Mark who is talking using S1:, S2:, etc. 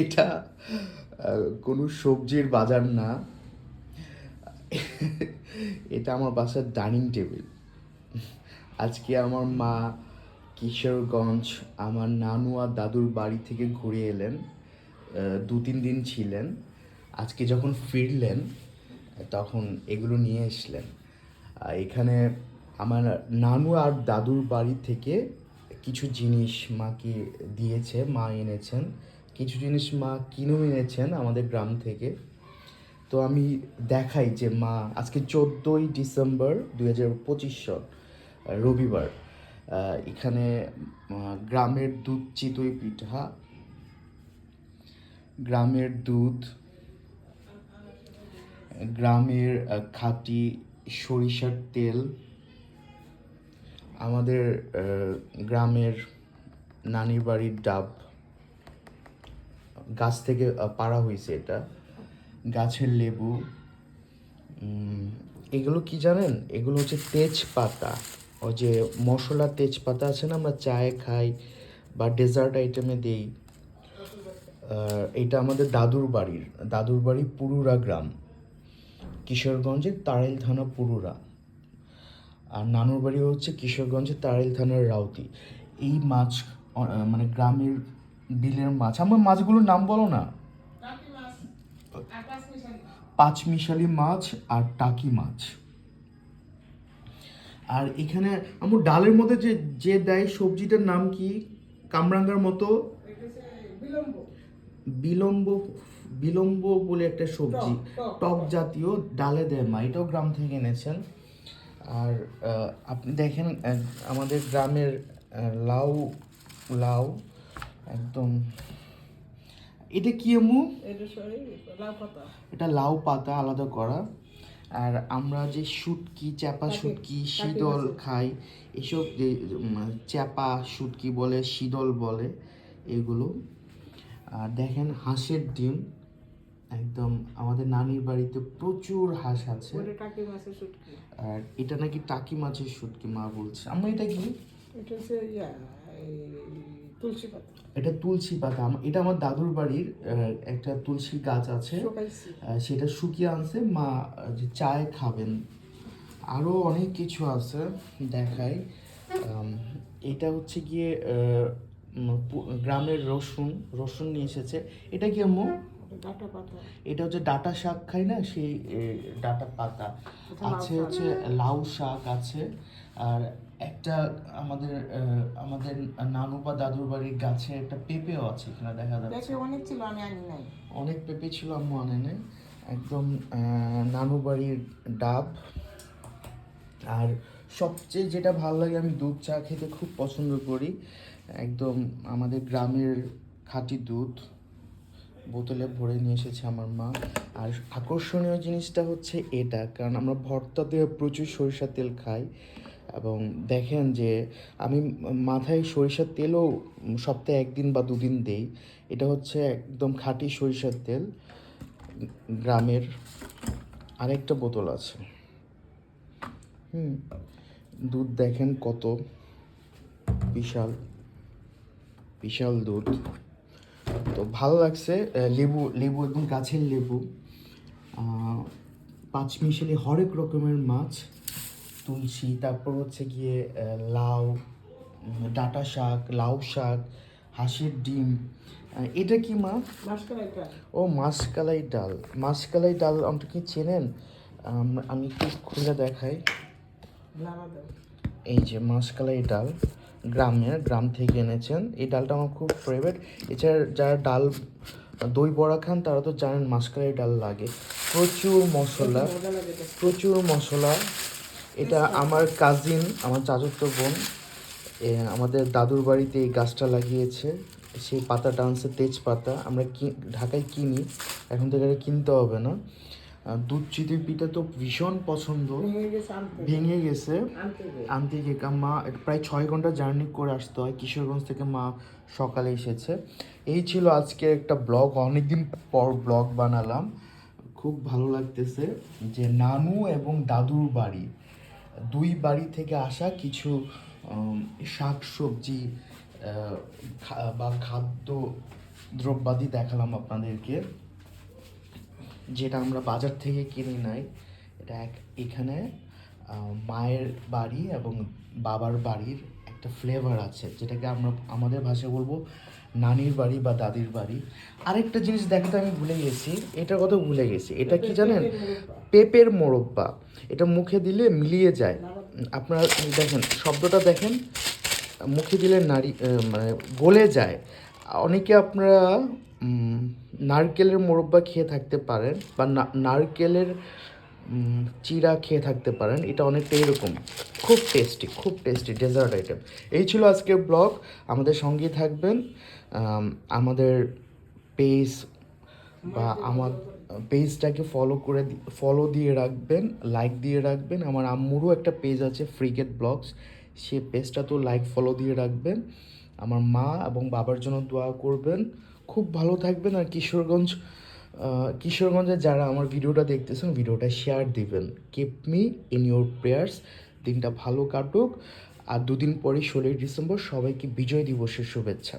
S1: এটা কোনো সবজির বাজার না। এটা আমার বাসার ডাইনিং টেবিল। আজকে আমার মা কিশোরগঞ্জ আমার নানু আর দাদুর বাড়ি থেকে ঘুরে এলেন দু তিন দিন ছিলেন। আজকে যখন ফিরলেন, তখন এগুলো নিয়ে এসলেন। এখানে আমার নানু আর দাদুর বাড়ি থেকে কিছু জিনিস মাকে দিয়েছে মা এনেছেন। কিছু জিনিস মা কিনেও এনেছেন আমাদের গ্রাম থেকে। তো আমি দেখাই যে মা আজকে চোদ্দোই ডিসেম্বর দুই হাজার পঁচিশ আহ, রবিবার এখানে গ্রামের দুধ চিতই পিঠা গ্রামের দুধ গ্রামের খাঁটি সরিষার তেল আমাদের গ্রামের নানির বাড়ির ডাব, গাছ থেকে পাড়া হয়েছে এটা। গাছের লেবু এগুলো কি জানেন? এগুলো হচ্ছে তেজপাতা। ও যে মশলা তেজপাতা আছে না, আমরা চায়ে খাই বা ডেজার্ট আইটেমে দেই। এটা আমাদের দাদুর বাড়ির, দাদুর বাড়ি পুরুরা গ্রাম। কিশোরগঞ্জের তাড়াইল থানা পুরুরা। আর নানুর বাড়ি হচ্ছে কিশোরগঞ্জের তাড়াইল থানার রাউতি। এই মাছ মানে গ্রামের বিলের মাছ। আমার মাছগুলোর নাম বলো না। পাঁচমিশালি মাছ। আর টাকি মাছ। আর এখানে আমার ডালের মধ্যে যে যে দেয় সবজিটার নাম কি? কামরাঙ্গার মতো? বিলম্ব। বিলম্ব বলে একটা সবজি। টক জাতীয় ডালে দেয় মা। এটাও গ্রাম থেকে এনেছেন। আর আপনি দেখেন আমাদের গ্রামের লাউ লাউ একদম এটা কি আমু
S2: এটা লাউ পাতা।
S1: আলাদা করা। আর আমরা যে শুটকি চাপা
S2: কাকি-
S1: শুটকি শীতল খাই এসব যে চাপা শুটকি বলে শীতল বলে এগুলো। আর দেখেন হাঁসের ডিম। একদম আমাদের নানির বাড়িতে প্রচুর হাঁস আছে।
S2: টাকি মাছের শুটকি।
S1: আর এটা নাকি টাকি মাছের শুটকি মা বলছে। আমরা এটা কি?
S2: এটা হচ্ছে তুলসী পাতা।
S1: এটা তুলসী পাতা। এটা আমার দাদুর বাড়ির একটা তুলসী গাছ আছে। সেটা শুকিয়ে আনছে। মা যে চায় খাবেন। আরও অনেক কিছু আছে দেখাই। এটা হচ্ছে গিয়ে গ্রামের রসুন। রসুন নিয়ে এসেছে। এটা কি আম্মু?
S2: ডাটা পাতা
S1: এটা হচ্ছে ডাটা শাক খাই না সেই ডাটা পাতা। আছে হচ্ছে লাউ শাক আছে আর একটা আমাদের আমাদের নানু বা দাদুর বাড়ির গাছে একটা পেঁপেও আছে এখানে দেখা যাচ্ছে।
S2: অনেক ছিল আমি আনি নাই।
S1: অনেক পেঁপে ছিল আম্মু আনে নাই। একদম নানু বাড়ির ডাব। আর সবচেয়ে যেটা ভালো লাগে আমি দুধ চা খেতে খুব পছন্দ করি। একদম আমাদের গ্রামের খাঁটি দুধ। বোতলে ভরে নিয়ে এসেছে আমার মা। আর আকর্ষণীয় জিনিসটা হচ্ছে এটা, কারণ আমরা ভর্তা দিয়ে প্রচুর সরিষার তেল খাই এবং দেখেন যে আমি মাথায় সরিষার তেলও সপ্তাহে একদিন বা দুদিন দেই। এটা হচ্ছে একদম খাঁটি সরিষার তেল। গ্রামের আরেকটা বোতল আছে। হুম, দুধ দেখেন কত বিশাল বিশাল দুধ। তো ভালো লাগছে লেবু লেবু একদম গাছের লেবু। পাঁচ পাঁচমিশালি হরেক রকমের মাছ তুলসী তারপর হচ্ছে গিয়ে লাউ ডাঁটা শাক লাউ শাক হাঁসের ডিম। এটা কি মা?
S2: মাসকাল এটা
S1: ও মাসকালাই ডাল। মাসকালাই ডাল আপনি কি চেনেন? আমি একটু খুলে দেখাই। এই যে মাসকালাই ডাল। গ্রামের গ্রাম থেকে এনেছেন। এই ডালটা আমার খুব ফেভারিট এছাড়া যারা ডাল, দই বড়া খান, তারা তো জানেন মাসকালাই ডাল লাগে। প্রচুর মশলা। প্রচুর মশলা। এটা আমার কাজিন আমার চাচুর্ত বোন আমাদের দাদুর বাড়িতে এই গাছটা লাগিয়েছে। সেই পাতাটা আনছে, তেজপাতা। আমরা কি, ঢাকায় কিনি, এখন থেকে কিনতে হবে না। দুধ পিঠা তো ভীষণ পছন্দ।
S2: ভেঙে গেছে আনতে
S1: ভেঙে গেছে।
S2: আনতে হবে।
S1: আনতে গিয়ে কা- মা প্রায় ছয় ঘণ্টা জার্নি করে আসতে হয় কিশোরগঞ্জ থেকে মা সকালে এসেছে। এই ছিল আজকে একটা ব্লগ অনেকদিন পর ব্লগ বানালাম। খুব ভালো লাগতেছে যে নানু এবং দাদুর বাড়ি দুই বাড়ি থেকে আসা কিছু শাক সবজি বা খাদ্য দ্রব্যাদি দেখালাম আপনাদেরকে। যেটা আমরা বাজার থেকে কিনে নাই এটা এক এখানে মায়ের বাড়ি এবং বাবার বাড়ির একটা ফ্লেভার আছে যেটাকে আমরা আমাদের ভাষায় বলব নানির বাড়ি বা দাদির বাড়ি। আরেকটা জিনিস দেখাতে আমি ভুলে গেছি এটার কথা ভুলে গেছি এটা কি জানেন? পেঁপের মোরব্বা এটা মুখে দিলে মিলিয়ে যায়। আপনারা দেখেন শব্দটা দেখেন মুখে দিলে নারী মানে গলে যায়। অনেকে আপনারা নারকেলের মোরব্বা খেয়ে থাকতে পারেন বা নারকেলের চিরা খেয়ে থাকতে পারেন। এটা অনেকটা এরকম। খুব টেস্টি খুব টেস্টি ডেজার্ট আইটেম এই ছিল আজকের ব্লগ আমাদের সঙ্গেই থাকবেন। আমাদের পেজ বা আমার পেজটাকে ফলো করে ফলো দিয়ে রাখবেন লাইক দিয়ে রাখবেন। আমার আম্মুরও একটা পেজ আছে ফ্রিগেট ব্লগস সে পেজটা তো লাইক ফলো দিয়ে রাখবেন। আমার মা এবং বাবার জন্য দোয়া করবেন। খুব ভালো থাকবেন আর কিশোরগঞ্জ কিশোরগঞ্জে যারা আমার ভিডিওটা দেখতেছেন, ভিডিওটা শেয়ার দিবেন। Keep me in your prayers দিনটা ভালো কাটুক। আর দুদিন পরে ষোলোই ডিসেম্বর সবাইকে বিজয় দিবসের শুভেচ্ছা।